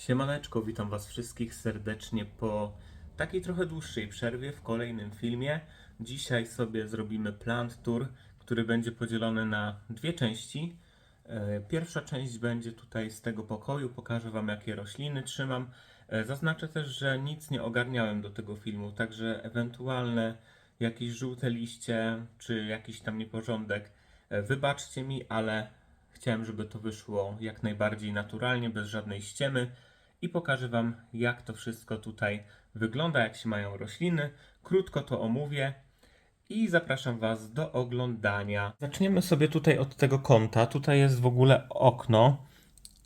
Siemaneczko, witam Was wszystkich serdecznie po takiej trochę dłuższej przerwie w kolejnym filmie. Dzisiaj sobie zrobimy plant tour, który będzie podzielony na dwie części. E, Pierwsza część będzie tutaj z tego pokoju, pokażę Wam jakie rośliny trzymam. E, Zaznaczę też, że nic nie ogarniałem do tego filmu, także ewentualne jakieś żółte liście czy jakiś tam nieporządek, e, wybaczcie mi, ale Chciałem, żeby to wyszło jak najbardziej naturalnie, bez żadnej ściemy i pokażę Wam, jak to wszystko tutaj wygląda, jak się mają rośliny. Krótko to omówię i zapraszam Was do oglądania. Zaczniemy sobie tutaj od tego kąta. Tutaj jest w ogóle okno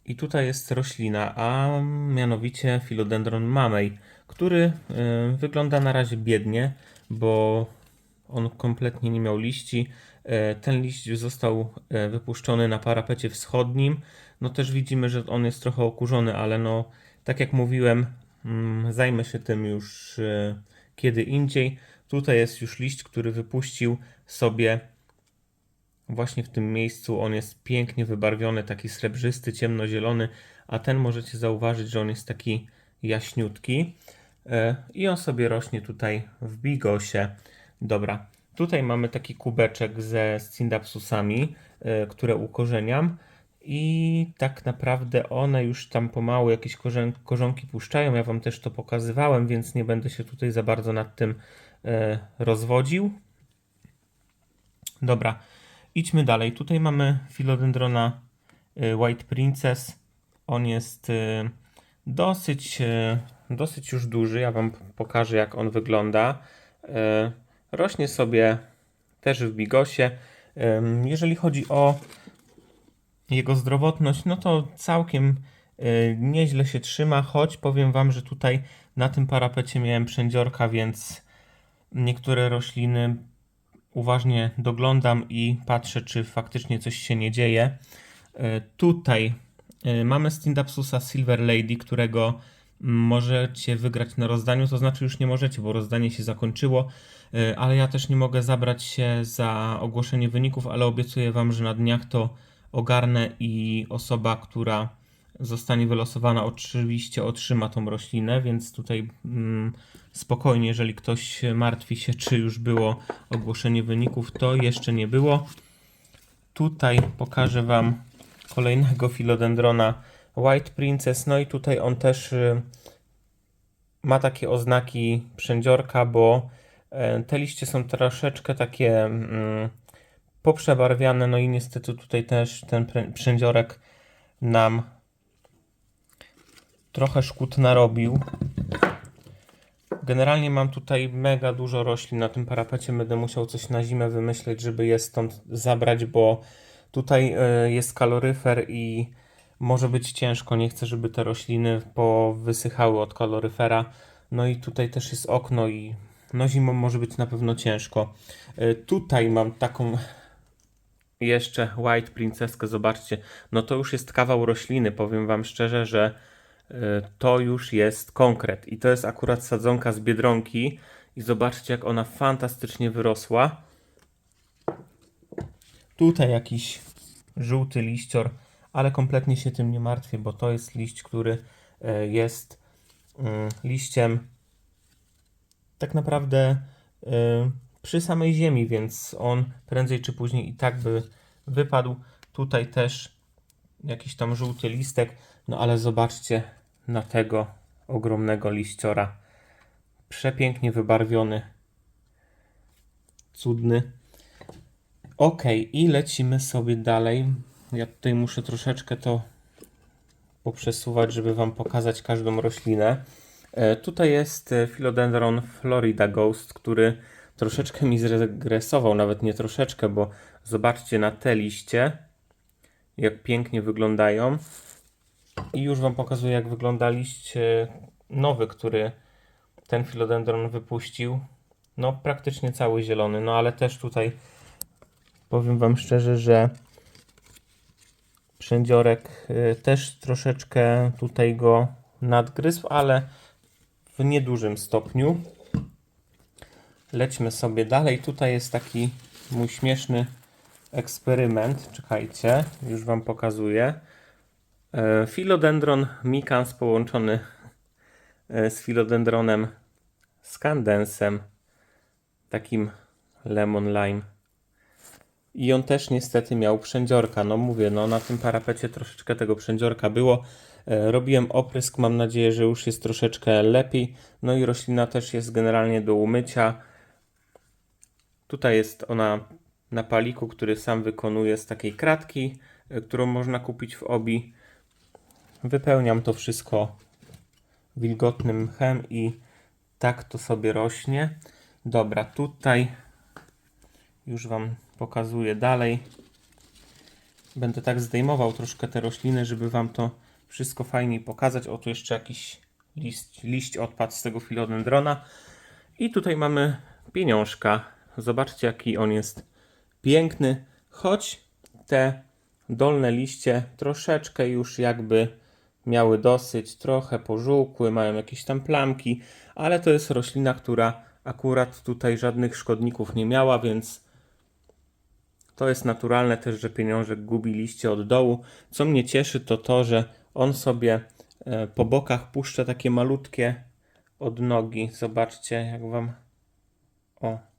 i tutaj jest roślina, a mianowicie Philodendron mamej, który y, wygląda na razie biednie, bo on kompletnie nie miał liści. E, Ten liść został e, wypuszczony na parapecie wschodnim. No też widzimy, że on jest trochę okurzony, ale no tak jak mówiłem, mm, zajmę się tym już e, kiedy indziej. Tutaj jest już liść, który wypuścił sobie właśnie w tym miejscu. On jest pięknie wybarwiony, taki srebrzysty, ciemnozielony, a ten możecie zauważyć, że on jest taki jaśniutki. E, I on sobie rośnie tutaj w bigosie. Dobra, tutaj mamy taki kubeczek ze scindapsusami, e, które ukorzeniam. I tak naprawdę one już tam pomału jakieś korzonki puszczają. Ja Wam też to pokazywałem, więc nie będę się tutaj za bardzo nad tym e, rozwodził. Dobra, idźmy dalej. Tutaj mamy Philodendrona y, White Princess. On jest y, dosyć, dosyć już duży. Ja Wam pokażę, jak on wygląda. Rośnie sobie też w bigosie. Jeżeli chodzi o jego zdrowotność, no to całkiem y, nieźle się trzyma, choć powiem Wam, że tutaj na tym parapecie miałem przędziorka, więc niektóre rośliny uważnie doglądam i patrzę, czy faktycznie coś się nie dzieje. E, Tutaj e, mamy Stindapsusa Silver Lady, którego możecie wygrać na rozdaniu, to znaczy już nie możecie, bo rozdanie się zakończyło, ale ja też nie mogę zabrać się za ogłoszenie wyników, ale obiecuję Wam, że na dniach to ogarnę i osoba, która zostanie wylosowana, oczywiście otrzyma tą roślinę, więc tutaj mm, spokojnie, jeżeli ktoś martwi się, czy już było ogłoszenie wyników, to jeszcze nie było. Tutaj pokażę Wam kolejnego filodendrona White Princess. No i tutaj on też y, ma takie oznaki przędziorka, bo e, te liście są troszeczkę takie mm, poprzebarwiane. No i niestety tutaj też ten przędziorek nam trochę szkód narobił. Generalnie mam tutaj mega dużo roślin na tym parapecie. Będę musiał coś na zimę wymyśleć, żeby je stąd zabrać, bo tutaj e, jest kaloryfer i może być ciężko. Nie chcę, żeby te rośliny powysychały od kaloryfera. No i tutaj też jest okno i no zimą może być na pewno ciężko. E, Tutaj mam taką jeszcze White Princeskę, zobaczcie. No to już jest kawał rośliny. Powiem Wam szczerze, że y, to już jest konkret. I to jest akurat sadzonka z biedronki. I zobaczcie, jak ona fantastycznie wyrosła. Tutaj jakiś żółty liścior, ale kompletnie się tym nie martwię, bo to jest liść, który y, jest y, liściem tak naprawdę y, przy samej ziemi, więc on prędzej czy później i tak by wypadł. Tutaj też jakiś tam żółty listek, no ale zobaczcie na tego ogromnego liściora. Przepięknie wybarwiony. Cudny. Ok, i lecimy sobie dalej. Ja tutaj muszę troszeczkę to poprzesuwać, żeby Wam pokazać każdą roślinę. E, Tutaj jest e, Philodendron Florida Ghost, który troszeczkę mi zregresował, nawet nie troszeczkę, bo zobaczcie na te liście, jak pięknie wyglądają. I już Wam pokazuję, jak wygląda liść e, nowy, który ten Philodendron wypuścił. No, praktycznie cały zielony, no ale też tutaj powiem Wam szczerze, że przędziorek e, też troszeczkę tutaj go nadgryzł, ale w niedużym stopniu. Lećmy sobie dalej. Tutaj jest taki mój śmieszny eksperyment. Czekajcie, już Wam pokazuję. E, Philodendron micans połączony e, z philodendronem scandensem, takim lemon lime. I on też niestety miał przędziorka. No mówię, no na tym parapecie troszeczkę tego przędziorka było. E, Robiłem oprysk, mam nadzieję, że już jest troszeczkę lepiej. No i roślina też jest generalnie do umycia. Tutaj jest ona na paliku, który sam wykonuje z takiej kratki, e, którą można kupić w obi. Wypełniam to wszystko wilgotnym mchem i tak to sobie rośnie. Dobra, tutaj już Wam pokazuję dalej. Będę tak zdejmował troszkę te rośliny, żeby Wam to wszystko fajniej pokazać. O, tu jeszcze jakiś liść, liść odpadł z tego filodendrona. I tutaj mamy pieniążka. Zobaczcie, jaki on jest piękny, choć te dolne liście troszeczkę już jakby miały dosyć, trochę pożółkły, mają jakieś tam plamki, ale to jest roślina, która akurat tutaj żadnych szkodników nie miała, więc to jest naturalne też, że pieniążek gubi liście od dołu. Co mnie cieszy, to to, że on sobie e, po bokach puszcza takie malutkie odnogi. Zobaczcie, jak wam. O.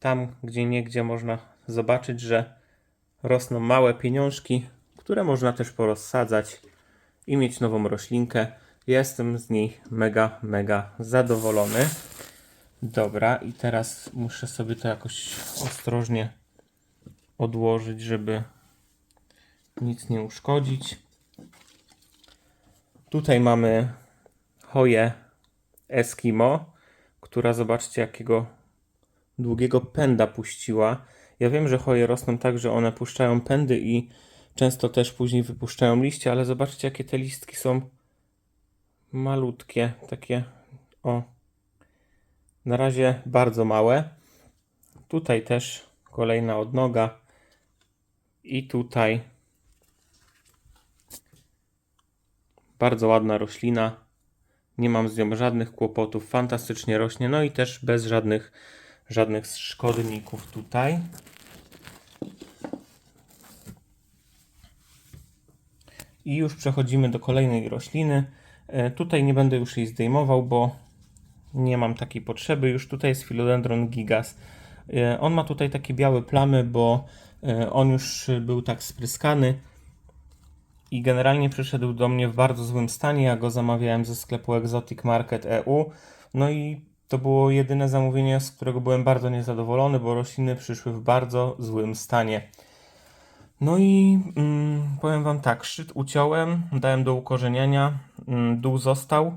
Tam, gdzie niegdzie można zobaczyć, że rosną małe pieniążki, które można też porozsadzać i mieć nową roślinkę. Jestem z niej mega, mega zadowolony. Dobra, i teraz muszę sobie to jakoś ostrożnie odłożyć, żeby nic nie uszkodzić. Tutaj mamy choję Eskimo, która zobaczcie jakiego długiego pęda puściła. Ja wiem, że choje rosną tak, że one puszczają pędy i często też później wypuszczają liście, ale zobaczcie jakie te listki są malutkie, takie o. Na razie bardzo małe. Tutaj też kolejna odnoga. I tutaj bardzo ładna roślina. Nie mam z nią żadnych kłopotów. Fantastycznie rośnie. No i też bez żadnych, żadnych szkodników tutaj. I już przechodzimy do kolejnej rośliny. E, Tutaj nie będę już jej zdejmował, bo nie mam takiej potrzeby. Już tutaj jest Philodendron gigas. E, On ma tutaj takie białe plamy, bo e, on już był tak spryskany i generalnie przyszedł do mnie w bardzo złym stanie. Ja go zamawiałem ze sklepu Exotic Market EU. No i to było jedyne zamówienie, z którego byłem bardzo niezadowolony, bo rośliny przyszły w bardzo złym stanie. No i mm, powiem Wam tak, szczyt uciąłem, dałem do ukorzeniania, mm, dół został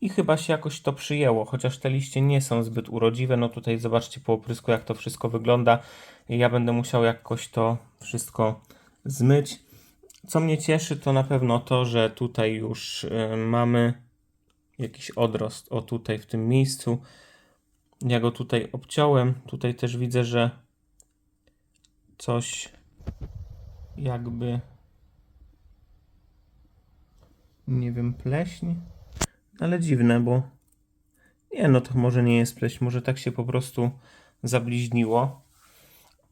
i chyba się jakoś to przyjęło, chociaż te liście nie są zbyt urodziwe. No tutaj zobaczcie po oprysku, jak to wszystko wygląda. Ja będę musiał jakoś to wszystko zmyć. Co mnie cieszy, to na pewno to, że tutaj już y, mamy jakiś odrost. O tutaj w tym miejscu. Ja go tutaj obciąłem. Tutaj też widzę, że coś jakby nie wiem, pleśń. Ale dziwne, bo nie, no to może nie jest pleśń, może tak się po prostu zabliźniło.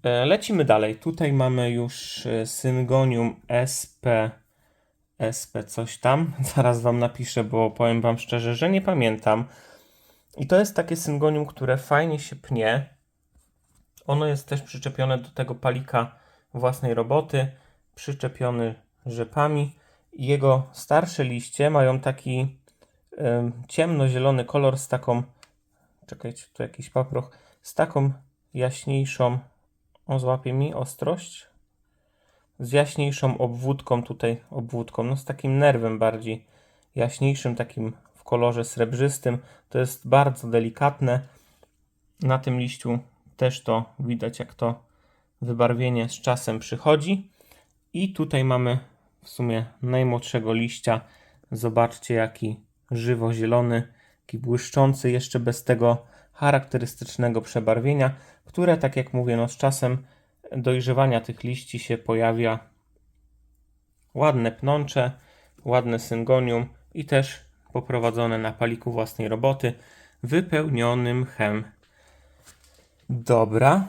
E, Lecimy dalej. Tutaj mamy już e, Syngonium SP SP coś tam. Zaraz wam napiszę, bo powiem wam szczerze, że nie pamiętam. I to jest takie syngonium, które fajnie się pnie. Ono jest też przyczepione do tego palika własnej roboty, przyczepiony rzepami. Jego starsze liście mają taki em, ciemnozielony kolor z taką, czekajcie, tu jakiś paproch, z taką jaśniejszą, o złapie mi ostrość, z jaśniejszą obwódką tutaj, obwódką, no z takim nerwem bardziej jaśniejszym, takim w kolorze srebrzystym. To jest bardzo delikatne. Na tym liściu też to widać, jak to wybarwienie z czasem przychodzi. I tutaj mamy w sumie najmłodszego liścia. Zobaczcie, jaki żywo-zielony, taki błyszczący, jeszcze bez tego charakterystycznego przebarwienia, które, tak jak mówię, no z czasem dojrzewania tych liści się pojawia ładne pnącze, ładne syngonium i też poprowadzone na paliku własnej roboty, wypełnionym mchem. Dobra.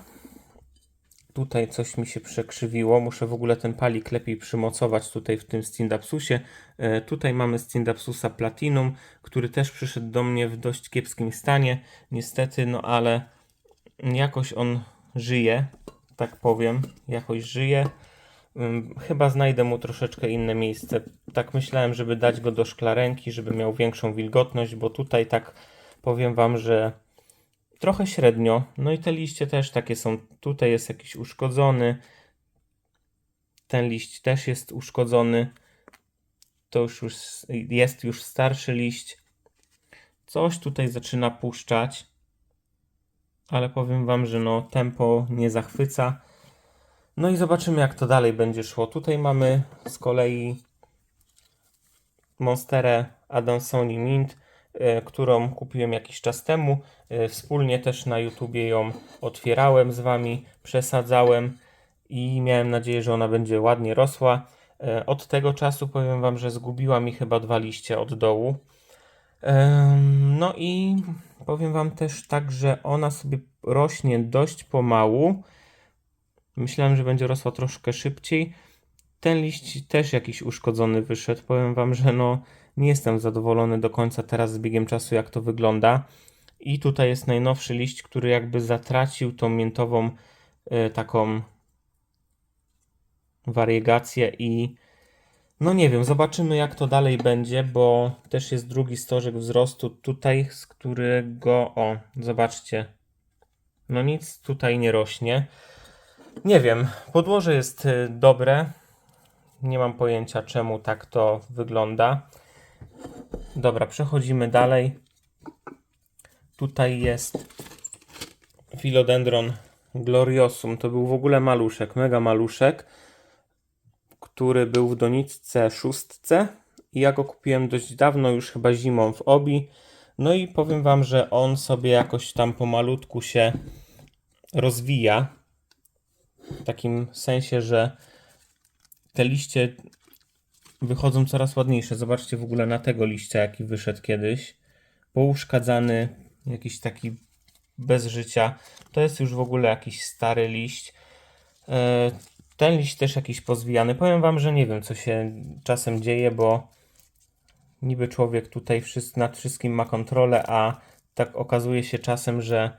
tutaj coś mi się przekrzywiło. Muszę w ogóle ten palik lepiej przymocować tutaj w tym Stindapsusie. E, tutaj mamy Stindapsusa Platinum, który też przyszedł do mnie w dość kiepskim stanie. Niestety, no ale jakoś on żyje, tak powiem. Jakoś żyje. Chyba znajdę mu troszeczkę inne miejsce. Tak myślałem, żeby dać go do szklarenki, żeby miał większą wilgotność, bo tutaj tak powiem Wam, że trochę średnio. No i te liście też takie są. Tutaj jest jakiś uszkodzony. Ten liść też jest uszkodzony. To już, już jest już starszy liść. Coś tutaj zaczyna puszczać. Ale powiem Wam, że no tempo nie zachwyca. No i zobaczymy, jak to dalej będzie szło. Tutaj mamy z kolei Monsterę Adansoni Mint, e, którą kupiłem jakiś czas temu. E, Wspólnie też na YouTubie ją otwierałem z Wami, przesadzałem i miałem nadzieję, że ona będzie ładnie rosła. E, Od tego czasu powiem Wam, że zgubiła mi chyba dwa liście od dołu. No i powiem Wam też tak, że ona sobie rośnie dość pomału. Myślałem, że będzie rosła troszkę szybciej. Ten liść też jakiś uszkodzony wyszedł. Powiem Wam, że no nie jestem zadowolony do końca teraz z biegiem czasu, jak to wygląda. I tutaj jest najnowszy liść, który jakby zatracił tą miętową e, taką wariegację i no nie wiem, zobaczymy jak to dalej będzie, bo też jest drugi stożek wzrostu tutaj, z którego, o, zobaczcie, no nic tutaj nie rośnie. Nie wiem, podłoże jest y, dobre. Nie mam pojęcia czemu tak to wygląda. Dobra, przechodzimy dalej. Tutaj jest Philodendron gloriosum. To był w ogóle maluszek, mega maluszek, który był w doniczce szóstce. Ja go kupiłem dość dawno, już chyba zimą w obi. No i powiem Wam, że on sobie jakoś tam pomalutku się rozwija. W takim sensie, że te liście wychodzą coraz ładniejsze. Zobaczcie w ogóle na tego liścia, jaki wyszedł kiedyś. Pouszkadzany, jakiś taki bez życia. To jest już w ogóle jakiś stary liść. Ten liść też jakiś pozwijany. Powiem Wam, że nie wiem, co się czasem dzieje, bo niby człowiek tutaj nad wszystkim ma kontrolę, a tak okazuje się czasem, że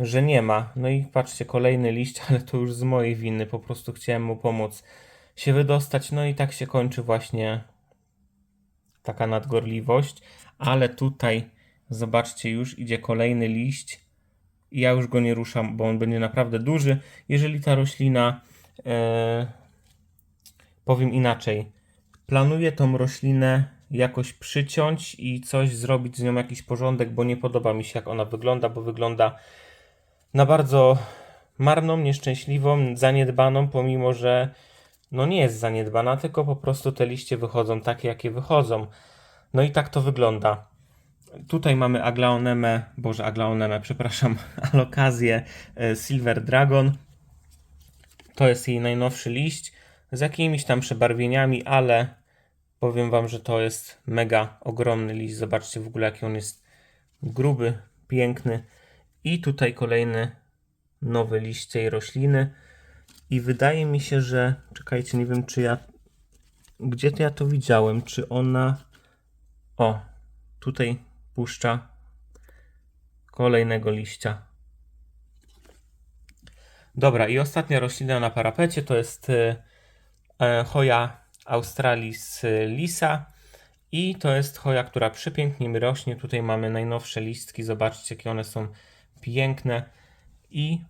że nie ma. No i patrzcie, kolejny liść, ale to już z mojej winy. Po prostu chciałem mu pomóc się wydostać. No i tak się kończy właśnie taka nadgorliwość. Ale tutaj, zobaczcie, już idzie kolejny liść. Ja już go nie ruszam, bo on będzie naprawdę duży. Jeżeli ta roślina, e, powiem inaczej, planuję tą roślinę jakoś przyciąć i coś zrobić z nią, jakiś porządek, bo nie podoba mi się, jak ona wygląda, bo wygląda na bardzo marną, nieszczęśliwą, zaniedbaną, pomimo że no nie jest zaniedbana, tylko po prostu te liście wychodzą takie, jakie wychodzą. No i tak to wygląda. Tutaj mamy Aglaonemę, boże Aglaonemę, przepraszam, alokazję e, Silver Dragon. To jest jej najnowszy liść z jakimiś tam przebarwieniami, ale powiem wam, że to jest mega ogromny liść. Zobaczcie w ogóle jaki on jest gruby, piękny. I tutaj kolejny nowy liść tej rośliny. I wydaje mi się, że. Czekajcie, nie wiem czy ja. Gdzie to ja to widziałem? Czy ona. O, tutaj puszcza kolejnego liścia. Dobra, i ostatnia roślina na parapecie to jest y, e, Hoja australis y, lisa. I to jest choja, która przepięknie mi rośnie. Tutaj mamy najnowsze listki. Zobaczcie, jakie one są piękne i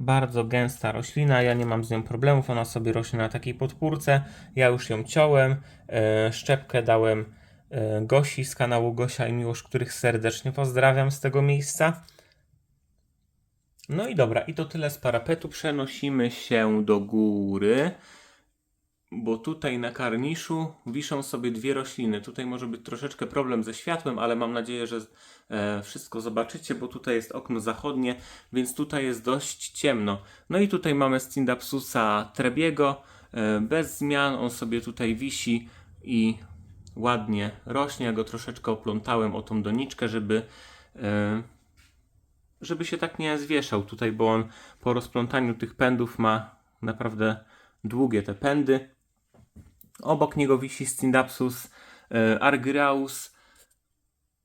bardzo gęsta roślina. Ja nie mam z nią problemów. Ona sobie rośnie na takiej podpórce. Ja już ją ciąłem. E, szczepkę dałem e, Gosi z kanału Gosia i Miłosz, których serdecznie pozdrawiam z tego miejsca. No i dobra, i to tyle z parapetu. Przenosimy się do góry bo tutaj na karniszu wiszą sobie dwie rośliny. Tutaj może być troszeczkę problem ze światłem, ale mam nadzieję, że e, wszystko zobaczycie, bo tutaj jest okno zachodnie, więc tutaj jest dość ciemno. No i tutaj mamy Scindapsusa trebiego, e, bez zmian, on sobie tutaj wisi i ładnie rośnie. Ja go troszeczkę oplątałem o tą doniczkę, żeby, e, żeby się tak nie zwieszał tutaj, bo on po rozplątaniu tych pędów ma naprawdę długie te pędy. Obok niego wisi Scindapsus e, argyraus.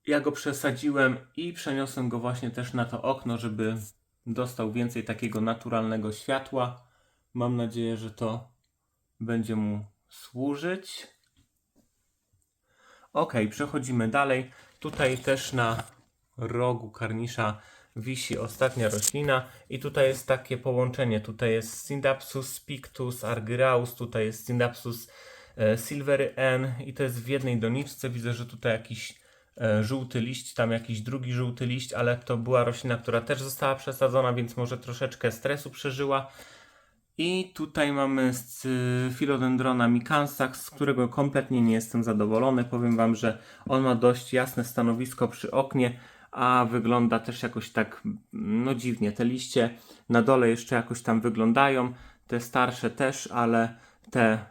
Ja go przesadziłem i przeniosłem go właśnie też na to okno, żeby dostał więcej takiego naturalnego światła. Mam nadzieję, że to będzie mu służyć. Ok, przechodzimy dalej. Tutaj też na rogu karnisza wisi ostatnia roślina i tutaj jest takie połączenie. Tutaj jest Syndapsus pictus argyraus, tutaj jest Syndapsus e, silvery N i to jest w jednej doniczce. Widzę, że tutaj jakiś e, żółty liść, tam jakiś drugi żółty liść, ale to była roślina, która też została przesadzona, więc może troszeczkę stresu przeżyła. I tutaj mamy z y, Philodendrona mikansa, z którego kompletnie nie jestem zadowolony. Powiem Wam, że on ma dość jasne stanowisko przy oknie, a wygląda też jakoś tak no dziwnie. Te liście na dole jeszcze jakoś tam wyglądają, te starsze też, ale te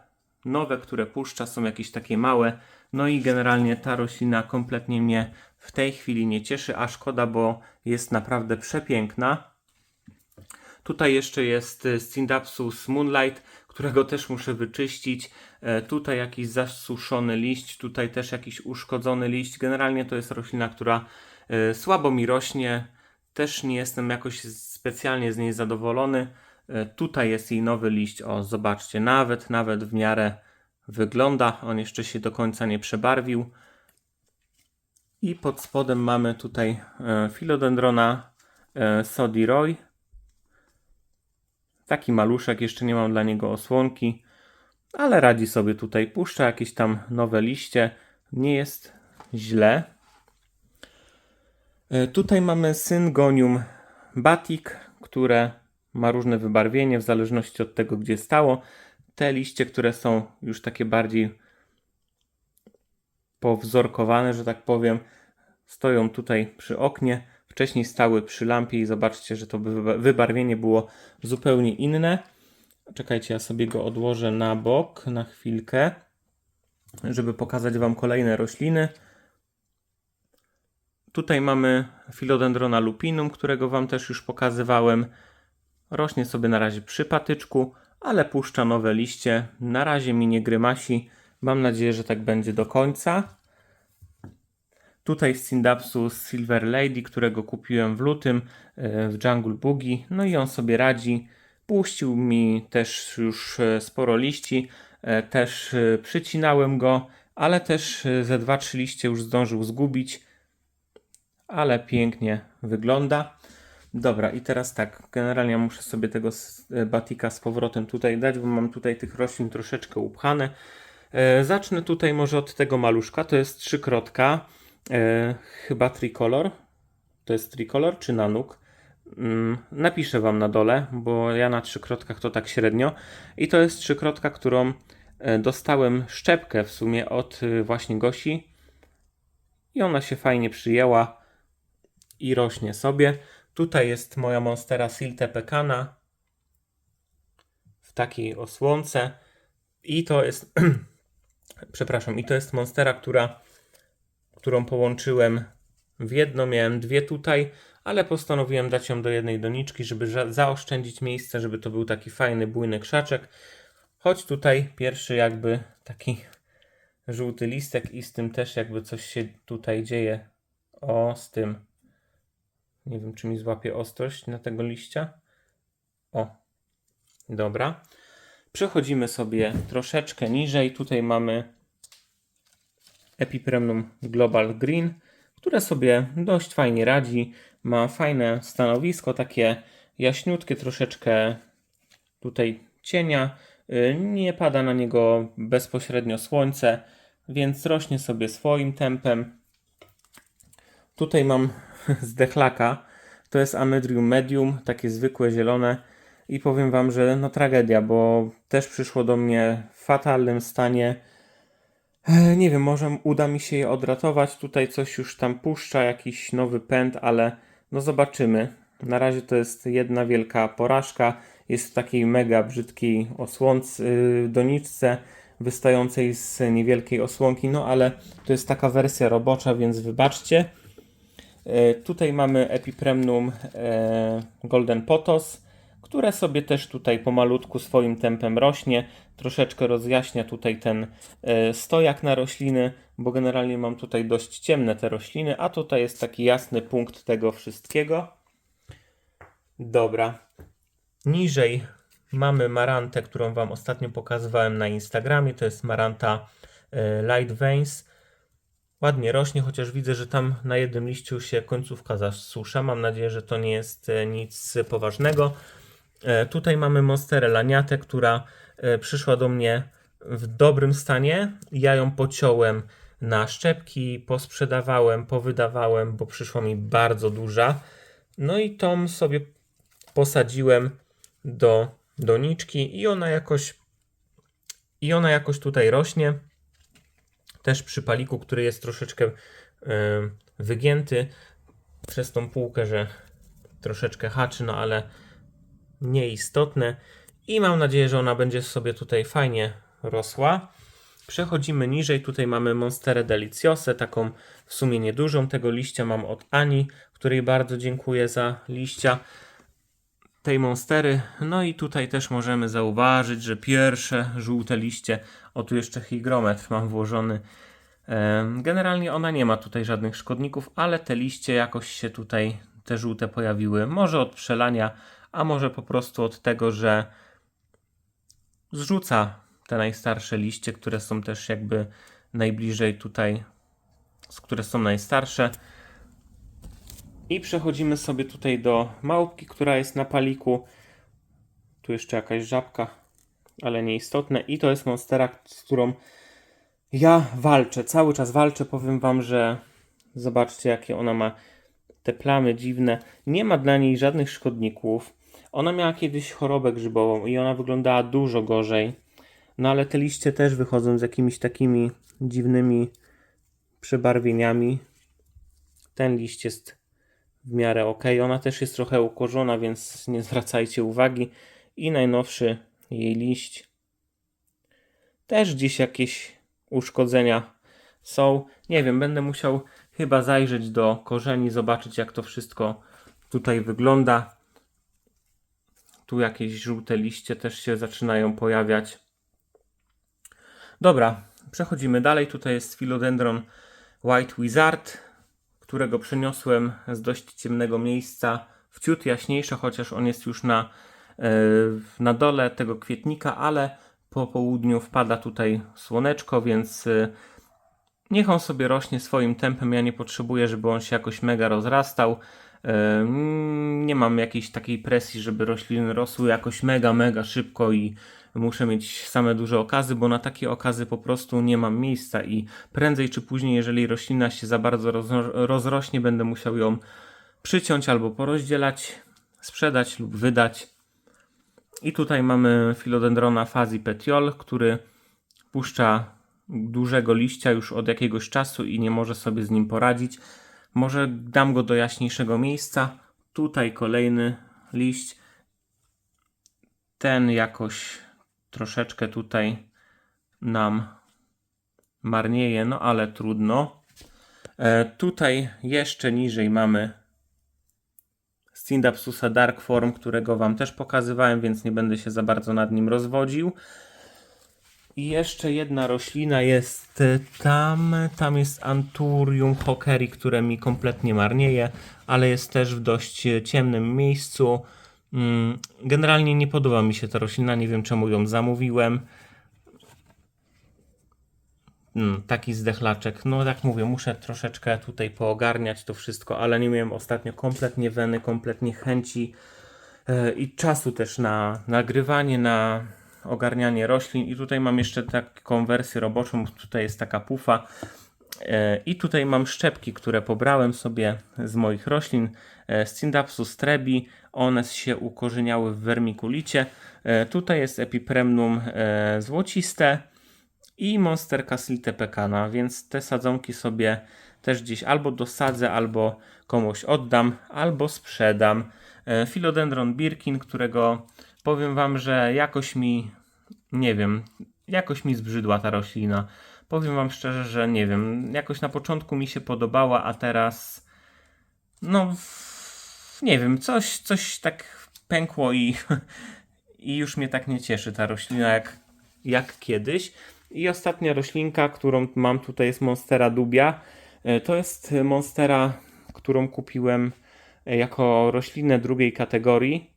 nowe, które puszcza są jakieś takie małe. No i generalnie ta roślina kompletnie mnie w tej chwili nie cieszy, a szkoda, bo jest naprawdę przepiękna. Tutaj jeszcze jest y, Scindapsus Moonlight, którego też muszę wyczyścić. E, Tutaj jakiś zasuszony liść, tutaj też jakiś uszkodzony liść. Generalnie to jest roślina, która słabo mi rośnie. Też nie jestem jakoś specjalnie z niej zadowolony. E, Tutaj jest jej nowy liść. O, zobaczcie, nawet, nawet w miarę wygląda. On jeszcze się do końca nie przebarwił. I pod spodem mamy tutaj e, Philodendrona e, Sodiroy. Taki maluszek, jeszcze nie mam dla niego osłonki, ale radzi sobie tutaj. Puszcza jakieś tam nowe liście. Nie jest źle. E, Tutaj mamy Syngonium batik, które ma różne wybarwienie w zależności od tego, gdzie stało. Te liście, które są już takie bardziej powzorkowane, że tak powiem, stoją tutaj przy oknie. Wcześniej stały przy lampie i zobaczcie, że to wyba- wybarwienie było zupełnie inne. Czekajcie, ja sobie go odłożę na bok na chwilkę, żeby pokazać Wam kolejne rośliny. Tutaj mamy Philodendrona lupinum, którego Wam też już pokazywałem. Rośnie sobie na razie przy patyczku, ale puszcza nowe liście. Na razie mi nie grymasi. Mam nadzieję, że tak będzie do końca. Tutaj Syndapsus Silver Lady, którego kupiłem w lutym e, w Jungle Boogie. No i on sobie radzi. Puścił mi też już e, sporo liści. E, Też przycinałem go, ale też ze 2-3 liście już zdążył zgubić. Ale pięknie wygląda. Dobra, i teraz tak, generalnie muszę sobie tego e, batika z powrotem tutaj dać, bo mam tutaj tych roślin troszeczkę upchane. E, zacznę tutaj może od tego maluszka, to jest trzykrotka, e, chyba tricolor. To jest tricolor czy nanuk? Mm, napiszę Wam na dole, bo ja na trzykrotkach to tak średnio. I to jest trzykrotka, którą dostałem szczepkę w sumie od właśnie Gosi. I ona się fajnie przyjęła i rośnie sobie. Tutaj jest moja Monstera Silte Pekana w takiej osłonce. I to jest, przepraszam, i to jest Monstera, która, którą połączyłem w jedno. Miałem dwie tutaj, ale postanowiłem dać ją do jednej doniczki, żeby za- zaoszczędzić miejsce, żeby to był taki fajny, bujny krzaczek. Choć tutaj pierwszy jakby taki żółty listek i z tym też jakby coś się tutaj dzieje. O, z tym. Nie wiem, czy mi złapie ostrość na tego liścia. O, dobra. Przechodzimy sobie troszeczkę niżej. Tutaj mamy Epipremnum Global Green, które sobie dość fajnie radzi. Ma fajne stanowisko, takie jaśniutkie, troszeczkę tutaj cienia. Y, Nie pada na niego bezpośrednio słońce, więc rośnie sobie swoim tempem. Tutaj mam zdechlaka. To jest Amydrium medium, takie zwykłe zielone. I powiem wam, że no tragedia, bo też przyszło do mnie w fatalnym stanie. E, Nie wiem, może uda mi się je odratować. Tutaj coś już tam puszcza, jakiś nowy pęd, ale no zobaczymy. Na razie to jest jedna wielka porażka. Jest w takiej mega brzydkiej osłonce, yy, doniczce wystającej z niewielkiej osłonki, no ale to jest taka wersja robocza, więc wybaczcie. E, Tutaj mamy Epipremnum e, Golden Potos, które sobie też tutaj pomalutku swoim tempem rośnie. Troszeczkę rozjaśnia tutaj ten e, stojak na rośliny, bo generalnie mam tutaj dość ciemne te rośliny, a tutaj jest taki jasny punkt tego wszystkiego. Dobra. Niżej mamy marantę, którą Wam ostatnio pokazywałem na Instagramie. To jest maranta Light Veins. Ładnie rośnie, chociaż widzę, że tam na jednym liściu się końcówka zasusza. Mam nadzieję, że to nie jest e, nic poważnego. E, Tutaj mamy Monsterę Laniatę, która e, przyszła do mnie w dobrym stanie. Ja ją pociąłem na szczepki, posprzedawałem, powydawałem, bo przyszła mi bardzo duża. No i tą sobie posadziłem do doniczki i ona jakoś i ona jakoś tutaj rośnie. Też przy paliku, który jest troszeczkę e, wygięty przez tą półkę, że troszeczkę haczy, no ale nieistotne. I mam nadzieję, że ona będzie sobie tutaj fajnie rosła. Przechodzimy niżej. Tutaj mamy Monsterę Deliciosę, taką w sumie niedużą. Tego liścia mam od Ani, której bardzo dziękuję za liścia tej monstery. No i tutaj też możemy zauważyć, że pierwsze żółte liście, o tu jeszcze hygrometr mam włożony. Generalnie ona nie ma tutaj żadnych szkodników, ale te liście jakoś się tutaj, te żółte pojawiły. Może od przelania, a może po prostu od tego, że zrzuca te najstarsze liście, które są też jakby najbliżej tutaj, które są najstarsze. I przechodzimy sobie tutaj do małpki, która jest na paliku. Tu jeszcze jakaś żabka, ale nieistotne. I to jest monstera, z którą ja walczę. Cały czas walczę. Powiem Wam, że zobaczcie, jakie ona ma te plamy dziwne. Nie ma dla niej żadnych szkodników. Ona miała kiedyś chorobę grzybową i ona wyglądała dużo gorzej. No ale te liście też wychodzą z jakimiś takimi dziwnymi przebarwieniami. Ten liść jest w miarę ok. Ona też jest trochę ukorzona, więc nie zwracajcie uwagi. I najnowszy jej liść. Też gdzieś jakieś uszkodzenia są. Nie wiem, będę musiał chyba zajrzeć do korzeni, zobaczyć jak to wszystko tutaj wygląda. Tu jakieś żółte liście też się zaczynają pojawiać. Dobra, przechodzimy dalej. Tutaj jest Philodendron White Wizard, którego przeniosłem z dość ciemnego miejsca w ciut jaśniejsze, chociaż on jest już na, e, na dole tego kwietnika, ale po południu wpada tutaj słoneczko, więc e, niech on sobie rośnie swoim tempem. Ja nie potrzebuję, żeby on się jakoś mega rozrastał. E, mm, Nie mam jakiejś takiej presji, żeby rośliny rosły jakoś mega, mega szybko i muszę mieć same duże okazy, bo na takie okazy po prostu nie mam miejsca i prędzej czy później, jeżeli roślina się za bardzo rozro- rozrośnie, będę musiał ją przyciąć albo porozdzielać, sprzedać lub wydać. I tutaj mamy Philodendrona fazi petiol, który puszcza dużego liścia już od jakiegoś czasu i nie może sobie z nim poradzić. Może dam go do jaśniejszego miejsca. Tutaj kolejny liść. Ten jakoś troszeczkę tutaj nam marnieje, no ale trudno. E, tutaj jeszcze niżej mamy Scindapsusa Dark Form, którego Wam też pokazywałem, więc nie będę się za bardzo nad nim rozwodził. I jeszcze jedna roślina jest tam. Tam jest Anturium hockeri, które mi kompletnie marnieje, ale jest też w dość ciemnym miejscu. Mm, Generalnie nie podoba mi się ta roślina, nie wiem czemu ją zamówiłem. Mm, taki zdechlaczek. No tak mówię, muszę troszeczkę tutaj poogarniać to wszystko, ale nie miałem ostatnio kompletnie weny, kompletnie chęci e, i czasu też na nagrywanie, na ogarnianie roślin. I tutaj mam jeszcze taką wersję roboczą, tutaj jest taka pufa. E, I tutaj mam szczepki, które pobrałem sobie z moich roślin. E, Scindapsus trebi. One się ukorzeniały w wermikulicie. E, Tutaj jest Epipremnum e, złociste i Monsterka Slite Pekana, więc te sadzonki sobie też gdzieś albo dosadzę, albo komuś oddam, albo sprzedam. Philodendron Birkin, którego powiem Wam, że jakoś mi, nie wiem, jakoś mi zbrzydła ta roślina. Powiem Wam szczerze, że nie wiem, jakoś na początku mi się podobała, a teraz no, nie wiem, coś, coś tak pękło i, i już mnie tak nie cieszy ta roślina jak, jak kiedyś. I ostatnia roślinka, którą mam tutaj jest Monstera dubia. E, To jest Monstera, którą kupiłem e, jako roślinę drugiej kategorii.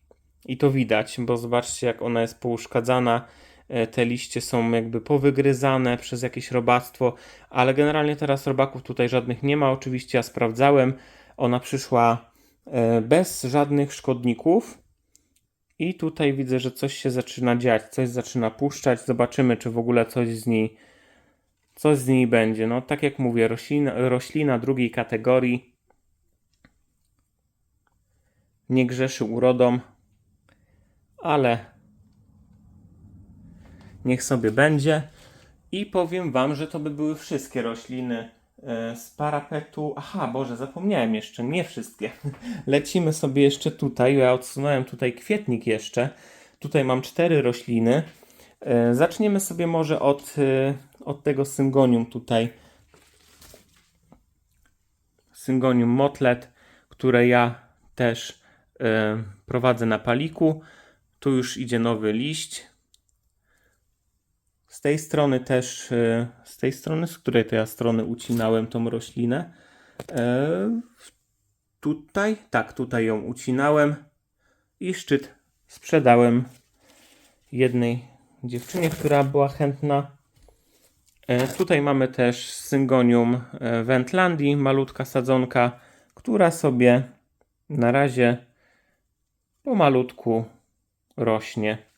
I to widać, bo zobaczcie jak ona jest pouszkadzana. E, Te liście są jakby powygryzane przez jakieś robactwo, ale generalnie teraz robaków tutaj żadnych nie ma. Oczywiście ja sprawdzałem. Ona przyszła bez żadnych szkodników. I tutaj widzę, że coś się zaczyna dziać, coś zaczyna puszczać. Zobaczymy, czy w ogóle coś z niej, coś z niej będzie. No, tak jak mówię, roślina, roślina drugiej kategorii. Nie grzeszy urodą, ale niech sobie będzie. I powiem Wam, że to by były wszystkie rośliny e, z parapetu. Aha, Boże, zapomniałem jeszcze, nie wszystkie. Lecimy sobie jeszcze tutaj. Ja odsunąłem tutaj kwietnik jeszcze. Tutaj mam cztery rośliny. E, Zaczniemy sobie może od, e, od tego syngonium tutaj. Syngonium motlet, które ja też e, prowadzę na paliku. Tu już idzie nowy liść. Tej strony też, e, z tej strony, z której to ja strony ucinałem tą roślinę. E, Tutaj, tak, tutaj ją ucinałem i szczyt sprzedałem jednej dziewczynie, która była chętna. E, Tutaj mamy też syngonium Wentlandii, malutka sadzonka, która sobie na razie pomalutku rośnie.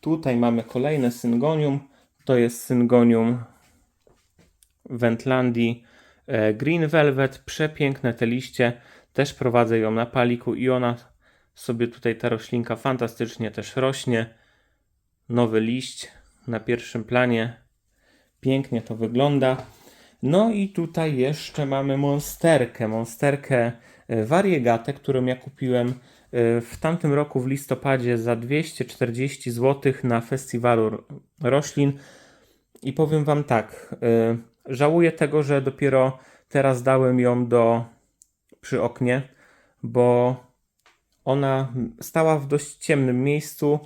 Tutaj mamy kolejne syngonium. To jest syngonium Wentlandii e, Green Velvet. Przepiękne te liście. Też prowadzę ją na paliku i ona sobie tutaj, ta roślinka fantastycznie też rośnie. Nowy liść na pierwszym planie. Pięknie to wygląda. No i tutaj jeszcze mamy monsterkę. Monsterkę e, wariegatę, którą ja kupiłem w tamtym roku w listopadzie za 240 zł na festiwalu roślin. I powiem Wam tak, y, żałuję tego, że dopiero teraz dałem ją do przy oknie, bo ona stała w dość ciemnym miejscu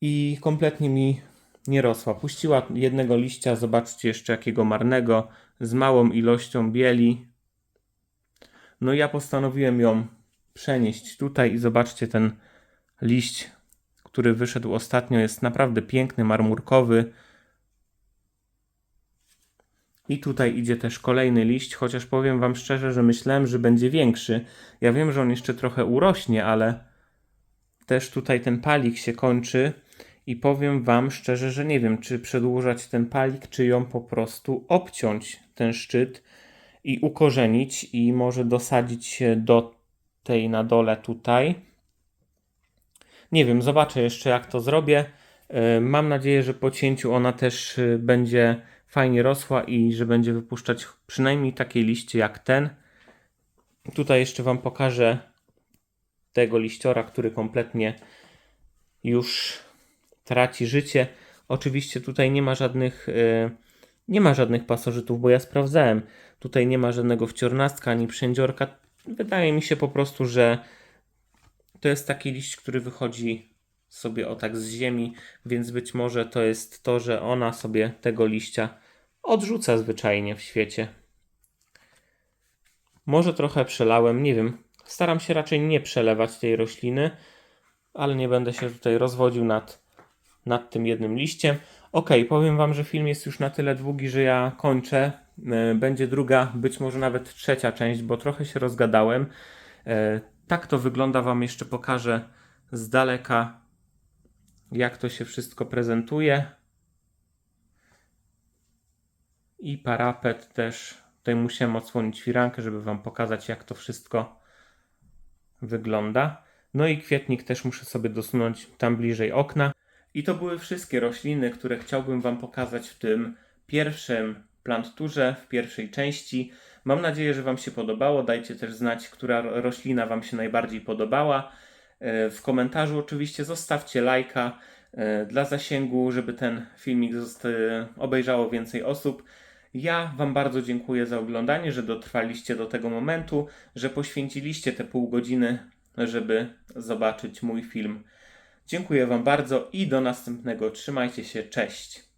i kompletnie mi nie rosła. Puściła jednego liścia, zobaczcie jeszcze jakiego marnego, z małą ilością bieli. No ja postanowiłem ją przenieść tutaj i zobaczcie ten liść, który wyszedł ostatnio, jest naprawdę piękny, marmurkowy. I tutaj idzie też kolejny liść, chociaż powiem Wam szczerze, że myślałem, że będzie większy. Ja wiem, że on jeszcze trochę urośnie, ale też tutaj ten palik się kończy. I powiem Wam szczerze, że nie wiem, czy przedłużać ten palik, czy ją po prostu obciąć, ten szczyt i ukorzenić, i może dosadzić się do tej na dole tutaj. Nie wiem, zobaczę jeszcze jak to zrobię. E, Mam nadzieję, że po cięciu ona też e, będzie fajnie rosła i że będzie wypuszczać przynajmniej takie liście jak ten. Tutaj jeszcze Wam pokażę tego liściora, który kompletnie już traci życie. Oczywiście tutaj nie ma żadnych e, nie ma żadnych pasożytów, bo ja sprawdzałem. Tutaj nie ma żadnego wciornastka ani przędziorka. Wydaje mi się po prostu, że to jest taki liść, który wychodzi sobie o tak z ziemi, więc być może to jest to, że ona sobie tego liścia odrzuca zwyczajnie w świecie. Może trochę przelałem, nie wiem. Staram się raczej nie przelewać tej rośliny, ale nie będę się tutaj rozwodził nad, nad tym jednym liściem. Ok, powiem Wam, że film jest już na tyle długi, że ja kończę. E, Będzie druga, być może nawet trzecia część, bo trochę się rozgadałem. E, Tak to wygląda, Wam jeszcze pokażę z daleka, jak to się wszystko prezentuje. I parapet też. Tutaj musiałem odsłonić firankę, żeby Wam pokazać, jak to wszystko wygląda. No i kwietnik też muszę sobie dosunąć tam bliżej okna. I to były wszystkie rośliny, które chciałbym Wam pokazać w tym pierwszym planturze, w pierwszej części. Mam nadzieję, że Wam się podobało. Dajcie też znać, która ro- roślina Wam się najbardziej podobała. E, W komentarzu oczywiście zostawcie lajka e, dla zasięgu, żeby ten filmik obejrzało więcej osób. Ja Wam bardzo dziękuję za oglądanie, że dotrwaliście do tego momentu, że poświęciliście te pół godziny, żeby zobaczyć mój film. Dziękuję Wam bardzo i do następnego. Trzymajcie się, cześć.